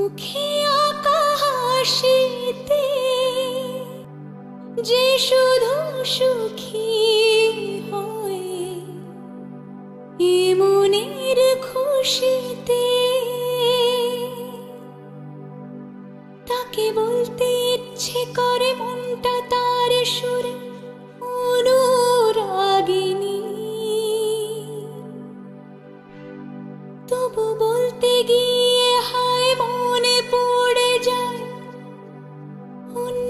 মুখে আকাশিতে, যে শুধু সুখী হয়ে মনের খুশিতে। তাকে বলতে ইচ্ছে করে মনটা তার সুরে অনুরাগিনী। তবু বলতে গিয়ে